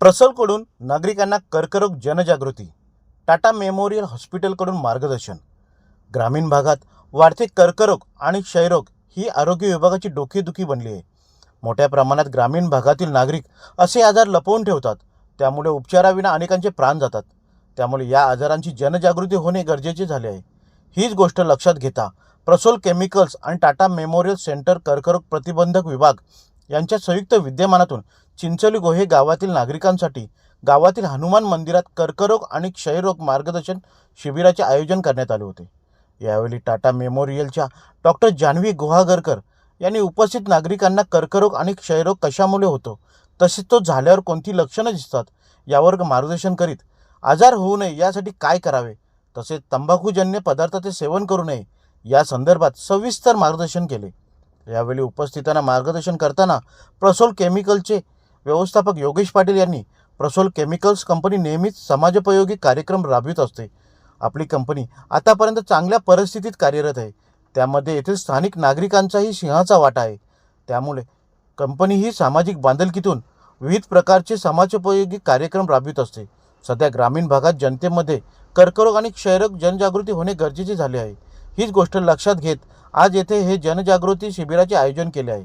प्रसलकडून नागरिकांना कर्करोग जनजागृती टाटा मेमोरियल हॉस्पिटलकडून मार्गदर्शन. ग्रामीण भागात वाढते कर्करोग आणि क्षयरोग ही आरोग्य विभागाची डोकेदुखी बनली आहे. मोठ्या प्रमाणात ग्रामीण भागातील नागरिक असे आजार लपवून ठेवतात त्यामुळे उपचाराविना अनेकांचे प्राण जातात. त्यामुळे या आजारांची जनजागृती होणे गरजेचे झाले आहे. हीच गोष्ट लक्षात घेता प्रसोल केमिकल्स आणि टाटा मेमोरियल सेंटर कर्करोग प्रतिबंधक विभाग यांच्या संयुक्त विद्यमानातून चिंचोली गोहे गावातील नागरिकांसाठी गावातील हनुमान मंदिरात कर्करोग आणि क्षयरोग मार्गदर्शन शिबिराचे आयोजन करण्यात आले होते. यावेळी टाटा मेमोरियलच्या डॉक्टर जान्हवी गुहागरकर यांनी उपस्थित नागरिकांना कर्करोग आणि क्षयरोग कशामुळे होतो तसेच तो झाल्यावर कोणती लक्षणं दिसतात यावर मार्गदर्शन करीत आजार होऊ नये यासाठी काय करावे तसेच तंबाखूजन्य पदार्थाचे सेवन करू नये या संदर्भात सविस्तर मार्गदर्शन केले. यावेळी उपस्थितांना मार्गदर्शन करताना प्रसोल केमिकलचे व्यवस्थापक योगेश पाटील यांनी प्रसोल केमिकल्स कंपनी नेहमीच समाजोपयोगी कार्यक्रम राबवित असते. आपली कंपनी आतापर्यंत चांगल्या परिस्थितीत कार्यरत आहे. त्यामध्ये येथील स्थानिक नागरिकांचाही सिंहाचा वाटा आहे. त्यामुळे कंपनी ही सामाजिक बांधिलकीतून विविध प्रकारचे समाजोपयोगी कार्यक्रम राबवित असते. सध्या ग्रामीण भागात जनतेमध्ये कर्करोग आणि क्षयरोग जनजागृती होणे गरजेचे झाले आहे. हीच गोष्ट लक्षात घेत आज येथे हे जनजागृती शिबिराचे आयोजन केले आहे.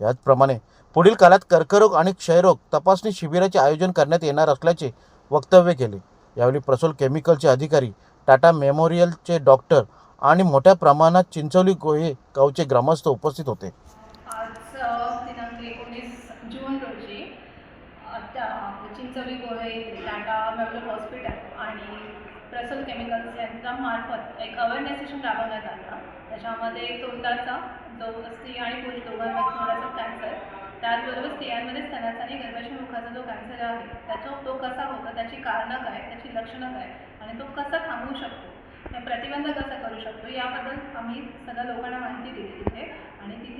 याचप्रमाणे पुढील काळात कर्करोग आणि क्षयरोग तपासणी शिबिराचे आयोजन करण्यात येणार असल्याचे वक्तव्य केले. यावेळी प्रसोल केमिकलचे अधिकारी टाटा मेमोरियलचे डॉक्टर आणि मोठ्या प्रमाणात चिंचोली गोहे गावचे ग्रामस्थ उपस्थित होते. चिंचोली गोळे टाटा मेमोरियल हॉस्पिटल आणि प्रसल केमिकल्स यांच्या मार्फत एक अवेअरनेस सेशन राबवण्यात आला. त्याच्यामध्ये तोंडाचा जो स्त्री आणि पुरुष दोघांमध्ये थोडासा कॅन्सर त्याचबरोबर स्त्रियांमध्ये स्तनाचा आणि गर्भाशय मुखाचा जो कॅन्सर आहे त्याचा तो कसा होतो त्याची कारणं काय त्याची लक्षणं काय आणि तो कसा थांबवू शकतो हे प्रतिबंध कसा करू शकतो याबद्दल आम्ही सगळ्या लोकांना माहिती दिली तिथे.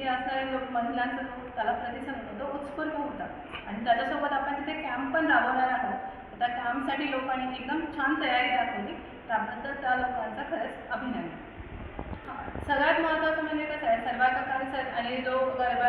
तिथे असणारे लोक महिलांचा त्याला प्रतिसाद होतो तो उत्स्फूर्त होता. आणि त्याच्यासोबत आपण तिथे कॅम्प पण राबवणार आहोत. तर त्या कॅम्पसाठी लोकांनी एकदम छान तयारी दाखवली. त्याबद्दल त्या लोकांचा खरंच अभिनंदन. सगळ्यात महत्त्वाचं म्हणजे कसं आहे सर्व कॅन्सर आणि जो गर्भ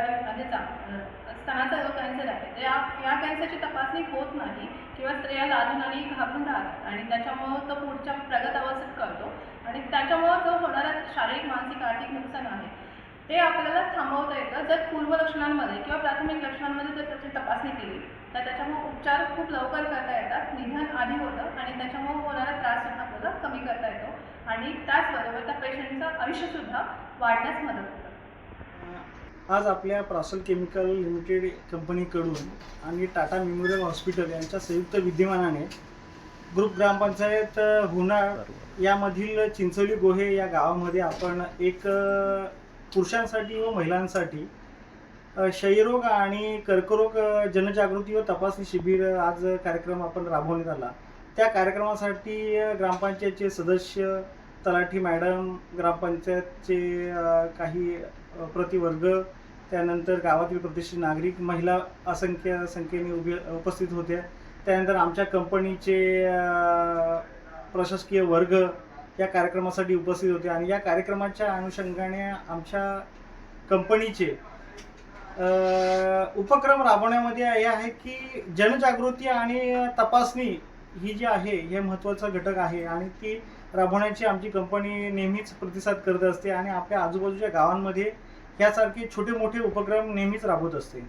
स्तनाचा जो कॅन्सर आहे या या कॅन्सरची तपासणी होत नाही किंवा स्त्रिया लाजून आणि घाबरून राहतात. आणि त्याच्यामुळं तो पुढच्या प्रगत अवस्थेत कळतो. आणि त्याच्यामुळं जो होणारा शारीरिक मानसिक आर्थिक नुकसान आहे ते आपल्याला थांबवता येतं. जर पूर्व लक्षणांमध्ये किंवा प्राथमिक लक्षणांमध्ये जर त्याची तपासणी केली तर त्याच्यामुळे उपचार खूप लवकर करता येतात. निधन आधी होतं आणि त्याच्यामुळे होणारा त्रास सुद्धा आपल्याला कमी करता येतो. आणि त्याचबरोबर त्या पेशंटचं आयुष्यसुद्धा वाढण्यास मदत होतं. आज आपल्या प्रासल केमिकल लिमिटेड कंपनीकडून आणि टाटा मेमोरियल हॉस्पिटल यांच्या संयुक्त विद्यमानाने ग्रुप ग्रामपंचायत होणार यामधील चिंचोली गोहे या गावामध्ये आपण एक पुरुषांसाठी व महिलांसाठी क्षयरोग आणि कर्करोग जनजागृती व तपासणी शिबिर आज कार्यक्रम आपण राबवण्यात आला. त्या कार्यक्रमासाठी ग्रामपंचायतचे सदस्य तलाठी मॅडम ग्रामपंचायतचे काही प्रतिवर्ग त्यानंतर गावातील प्रतिष्ठित नागरिक महिला असंख्य संख्येने उभे उपस्थित होत्या. त्यानंतर आमच्या कंपनीचे प्रशासकीय वर्ग या कार्यक्रमासाठी उपस्थित होते. आणि या कार्यक्रमाच्या अनुषंगाने आमच्या कंपनीचे उपक्रम राबवण्यामध्ये हे आहे की जनजागृती आणि तपासणी ही जी आहे हे महत्त्वाचा घटक आहे. आणि ती राबवण्याची आमची कंपनी नेहमीच प्रतिसाद करत असते. आणि आपल्या आजूबाजूच्या गावांमध्ये यासारखे छोटे मोठे उपक्रम नेहमीच राबवत असते.